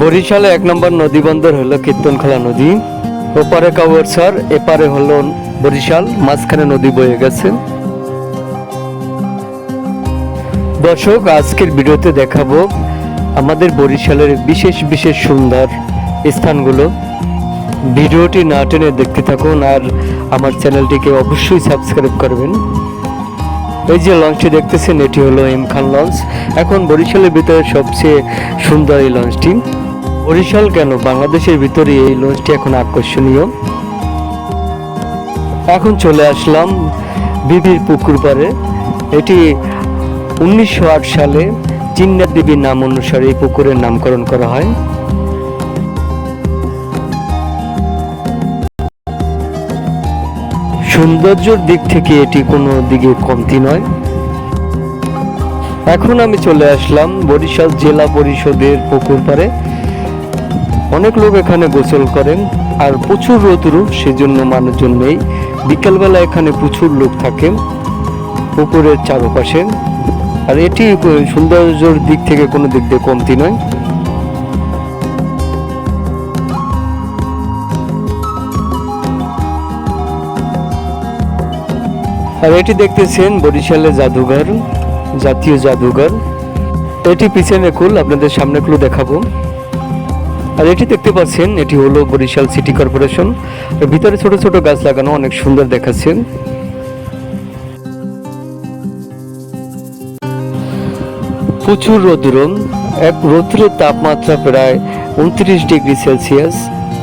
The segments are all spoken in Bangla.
বরিশালে এক নম্বর নদী বন্দর হলো কীর্তনখোলা নদী। ওপারে কাউয়ারসার এপারে হলো বরিশাল, মাঝখানে নদী বয়ে গেছে। দর্শক, আজকের ভিডিওতে দেখাবো আমাদের বরিশালের বিশেষ বিশেষ সুন্দর স্থানগুলো। ভিডিওটি না টেনে দেখতে থাকুন আর আমার চ্যানেলটিকে অবশ্যই সাবস্ক্রাইব করবেন। এই যে লঞ্চটি দেখতেছেন, এটি হলো এম খান লঞ্চ। এখন বরিশালের ভিতরে সবচেয়ে সুন্দর এই লঞ্চটি। বরিশাল কেন? বাংলাদেশের ভিতরে এই লঞ্চটি এখন আকর্ষণীয়। এখন চলে আসলাম বিবির পুকুর পাড়ে। এটি উনিশশো আট সালে চিন্নার দেবীর নাম অনুসারে এই পুকুরের নামকরণ করা হয়। সৌন্দর্যর দিক থেকে এটি কোনো দিকে কমতি নয়। এখন আমি চলে আসলাম বরিশাল জেলা পরিষদের পুকুর পাড়ে। অনেক লোক এখানে গোসল করেন আর প্রচুর রোদ্রু সেজন্য মানুষজন নেই। বিকেলবেলা এখানে প্রচুর লোক থাকে পুকুরের চারপাশে। আর এটি সৌন্দর্যর দিক থেকে কোনো দিক দিয়ে কমতি নয়। আর এটি দেখতেছেন বরিশালের জাদুঘর, জাতীয় জাদুঘর। এটি পিছনে কুল, আপনাদের সামনে কুল দেখাবো। আর এটি দেখতে পাচ্ছেন, এটি হলো বরিশাল সিটি কর্পোরেশন। ভিতরে ছোট ছোট গাছ লাগানো অনেক সুন্দর দেখাচ্ছেন। প্রচুর রৌদ্র, এক রৌদ্রের তাপমাত্রা প্রায় উনত্রিশ ডিগ্রি সেলসিয়াস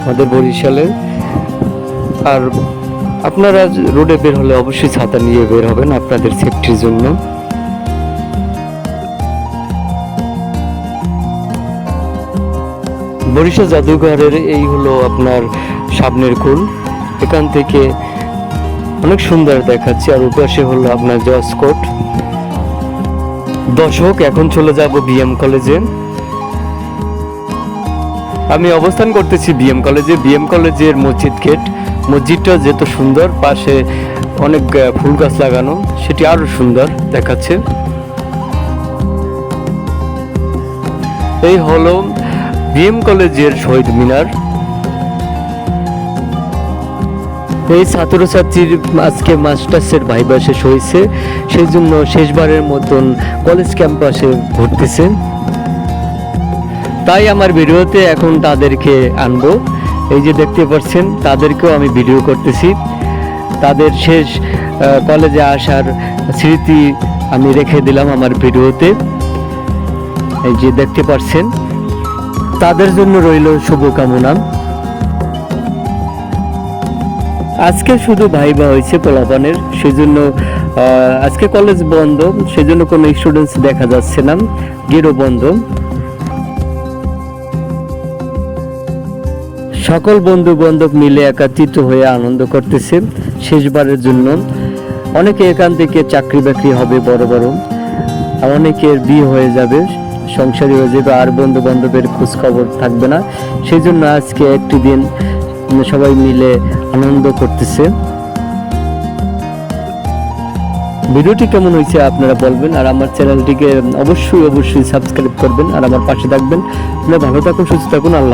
আমাদের বরিশালে। আর আপনারা রোডে বের হলে অবশ্যই ছাতা নিয়ে বের হবেন আপনাদের সেফটির জন্য। বরিশাল জাদুঘরের এই হলো আপনার সামনের কুল এখান থেকে অনেক সুন্দর দেখাচ্ছে, আর উপাশে হলো আপনার জসকোট দর্শক, এখন চলে যাব বিএম কলেজে। আমি অবস্থান করতেছি বিএম কলেজে। বিএম কলেজের মসজিদ গেট। মসজিদটা যেত সুন্দর, পাশে অনেক ফুল গাছ লাগানো, সেটি আরও সুন্দর দেখাচ্ছে। এই হলো বিএম কলেজের শহীদ মিনার। এই ছাত্রছাত্রীর আজকে মাস্টার্সের ভাইবা শেষ হয়েছে সেই জন্য শেষবারের মতন কলেজ ক্যাম্পাসে ঘুরতেছে তাই আমার ভিডিওতে এখন তাদেরকে আনব। এই যে দেখতে পাচ্ছেন, তাদেরকেও আমি ভিডিও করতেছি। তাদের শেষ কলেজে আসার স্মৃতি আমি রেখে দিলাম আমার ভিডিওতে। এই যে দেখতে পাচ্ছেন তাদের জন্য রইল শুভকামনা। আজকে শুধু ভাইবা হয়েছে পোলাপানের, সেজন্য আজকে কলেজ বন্ধ, সেজন্য কোনো স্টুডেন্টস দেখা যাচ্ছে না গেটও বন্ধ। সকল বন্ধু বান্ধব মিলে একাত্রিত হয়ে আনন্দ করতেছে শেষবারের জন্য। অনেকে এখান থেকে চাকরি বাকরি হবে বড় বড়, অনেকের বিয়ে হয়ে যাবে। সংসারী যাবে আর বন্ধু বান্ধবের খোঁজ খবর থাকবে না। সেই জন্য আজকে একটি দিন সবাই মিলে আনন্দ করতেছে। ভিডিওটি কেমন হয়েছে আপনারা বলবেন, আর আমার চ্যানেলটিকে অবশ্যই অবশ্যই সাবস্ক্রাইব করবেন, আর আমার পাশে থাকবেন। আপনারা ভালো থাকুন, সুস্থ থাকুন, আল্লাহ